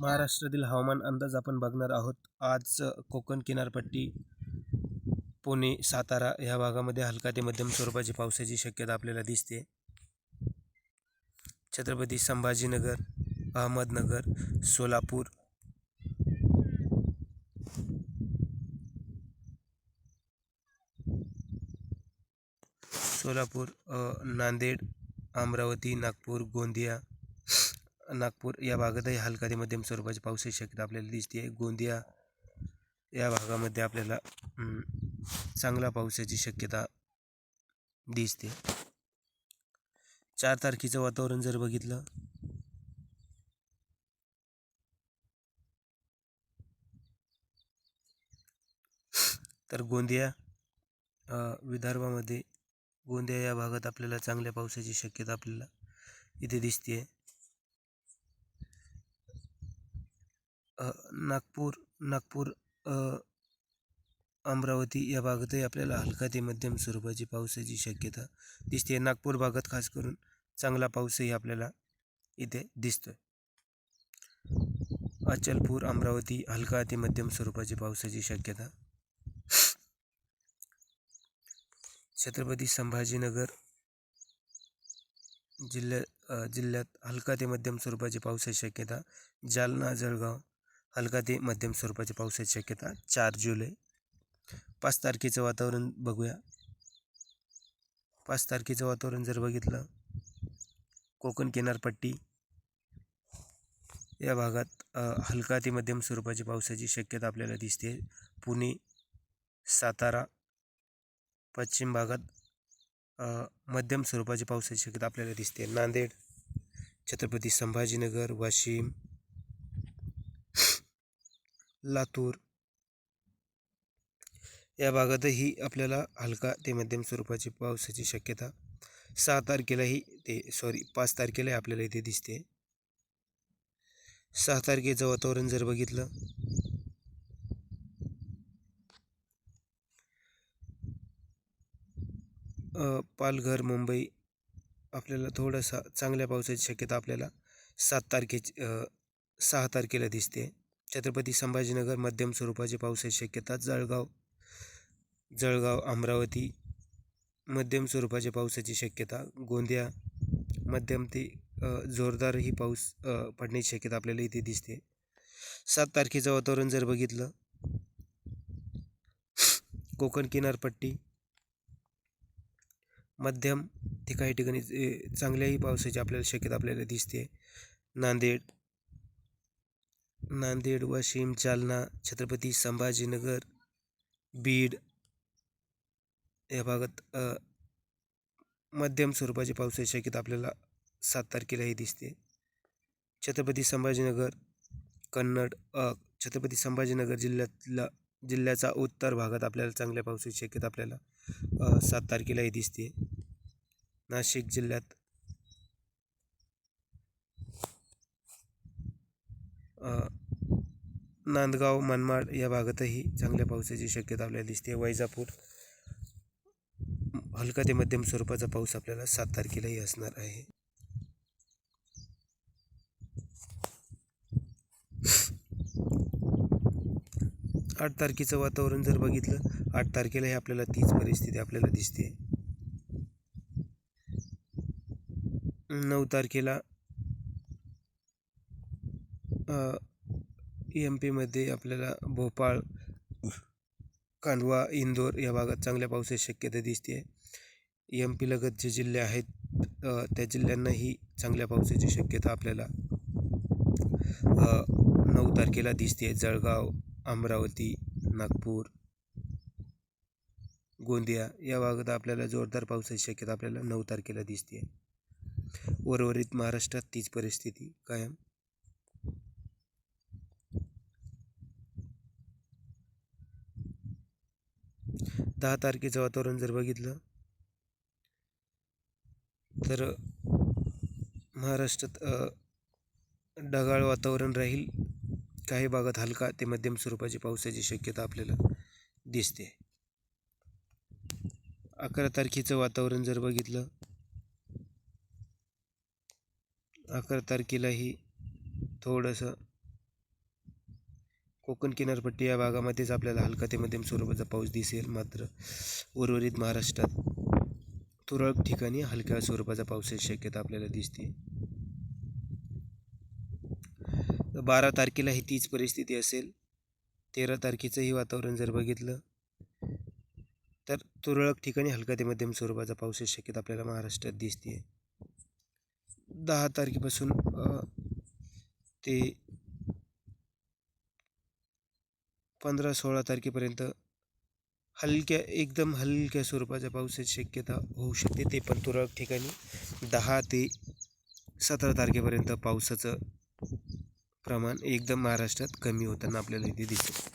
महाराष्ट्रातील हवामान अंदाज आपण बघणार आहोत. आज कोकण किनारपट्टी पुणे सातारा ह्या भागामध्ये हलका ते मध्यम स्वरूपाची पावसाची शक्यता आपल्याला दिसते. छत्रपती संभाजीनगर अहमदनगर सोलापूर सोलापूर नांदेड अमरावती नागपूर गोंदिया नागपूर या भागातही हलका ते मध्यम स्वरूपाची पावसाची शक्यता आपल्याला दिसते गोंदिया या भागामध्ये आपल्याला चांगला पावसाची शक्यता दिसते. चार तारखेचं वातावरण जर बघितलं तर गोंदिया विदर्भामध्ये गोंदिया या भागात आपल्याला चांगल्या पावसाची शक्यता आपल्याला इथे दिसते आहे. नागपूर नागपूर अमरावती या भागातही आपल्याला हलका ते मध्यम स्वरूपाची पावसाची शक्यता दिसते. नागपूर भागात खास करून चांगला पाऊसही आपल्याला इथे दिसतोय. अचलपूर अमरावती हलका ते मध्यम स्वरूपाची पावसाची शक्यता. छत्रपती संभाजीनगर जिल्ह्या जिल्ह्यात हलका ते मध्यम स्वरूपाची पावसाची शक्यता. जालना जळगाव हलका ते मध्यम स्वरूपाची पावसाची शक्यता. चार जुलै. पाच तारखेचं वातावरण बघूया. पाच तारखेचं वातावरण जर बघितलं कोकण किनारपट्टी या भागात हलका ते मध्यम स्वरूपाची पावसाची शक्यता आपल्याला दिसते. पुणे सातारा पश्चिम भागात मध्यम स्वरूपाची पावसाची शक्यता आपल्याला दिसते. नांदेड छत्रपती संभाजीनगर वाशिम लातूर. या भागातही आपल्याला हलका ते मध्यम स्वरूपाची पावसाची शक्यता. सहा तारखेलाही ते सॉरी पाच तारखेलाही आपल्याला इथे दिसते. सहा तारखेचं वातावरण जर बघितलं. पालघर मुंबई आपल्याला थोडासा चांगल्या पावसाची शक्यता आपल्याला सात तारखेची सहा तारखेला दिसते. छत्रपती संभाजीनगर मध्यम स्वरूपाची पावसाची शक्यता जळगाव जळगाव अमरावती मध्यम स्वरूपाच्या पावसाची शक्यता गोंदिया मध्यम ते जोरदारही पाऊस पडण्याची शक्यता आपल्याला इथे दिसते. सात तारखेचं वातावरण जर बघितलं कोकण किनारपट्टी मध्यम ते काही ठिकाणी चांगल्याही पावसाची आपल्याला शक्यता आपल्याला दिसते. नांदेड नांदेड वाशिम जालना छत्रपती संभाजीनगर बीड या भागात मध्यम स्वरूपाची पावसाची शक्यता आपल्याला सात तारखेलाही दिसते. छत्रपती संभाजीनगर कन्नड छत्रपती संभाजीनगर जिल्ह्यातला जिल्ह्याचा उत्तर भागात आपल्याला चांगल्या पावसाची शक्यता आपल्याला सात तारखेलाही दिसते. नाशिक जिल्ह्यात नांदगाव मनमाड या भागातही चांगल्या पावसाची शक्यता आपल्याला दिसते. वैजापूर हलका ते मध्यम स्वरूपाचा पाऊस आपल्याला सात तारखेलाही असणार आहे. आठ तारखेचं वातावरण जर बघितलं आठ तारखेलाही आपल्याला तीच परिस्थिती आपल्याला दिसते. नऊ तारखेला एम पीमध्ये आपल्याला भोपाळ कांडवा इंदोर या भागात चांगल्या पावसाची शक्यता दिसते आहे एम पी लगत जे जिल्हे आहेत त्या जिल्ह्यांनाही चांगल्या पावसाची शक्यता आपल्याला नऊ तारखेला दिसते जळगाव अमरावती नागपूर गोंदिया या भागात आपल्याला जोरदार पावसाची शक्यता आपल्याला नऊ तारखेला दिसते आहे उर्वरित महाराष्ट्रात तीच परिस्थिती कायम. दहा तारखेचं वातावरण जर बघितलं तर महाराष्ट्रात ढगाळ वातावरण राहील. काही भागात हलका ते मध्यम स्वरूपाची पावसाची शक्यता आपल्याला दिसते. अकरा तारखेचं वातावरण जर बघितलं अकरा तारखेलाही थोडंसं कोकण किनारपट्टी या भागामध्येच आपल्याला हलका ते मध्यम स्वरूपाचा पाऊस दिसेल. मात्र उर्वरित महाराष्ट्रात तुरळक ठिकाणी हलक्या स्वरूपाचा पावसाची शक्यता आपल्याला दिसते. बारा तारखेला ही तीच परिस्थिती असेल. तेरा तारखेचंही वातावरण जर बघितलं तर तुरळक ठिकाणी हलका ते मध्यम स्वरूपाचा पावसाची शक्यता आपल्याला महाराष्ट्रात दिसते. दहा तारखेपासून ते पंधरा सोळा तारखेपर्यंत हलक्या एकदम हलक्या स्वरूपाच्या पावसाची शक्यता होऊ शकते. ते पण तुरळक ठिकाणी दहा ते सतरा तारखेपर्यंत पावसाचं प्रमाण एकदम महाराष्ट्रात कमी होताना आपल्याला इथे दिसतं.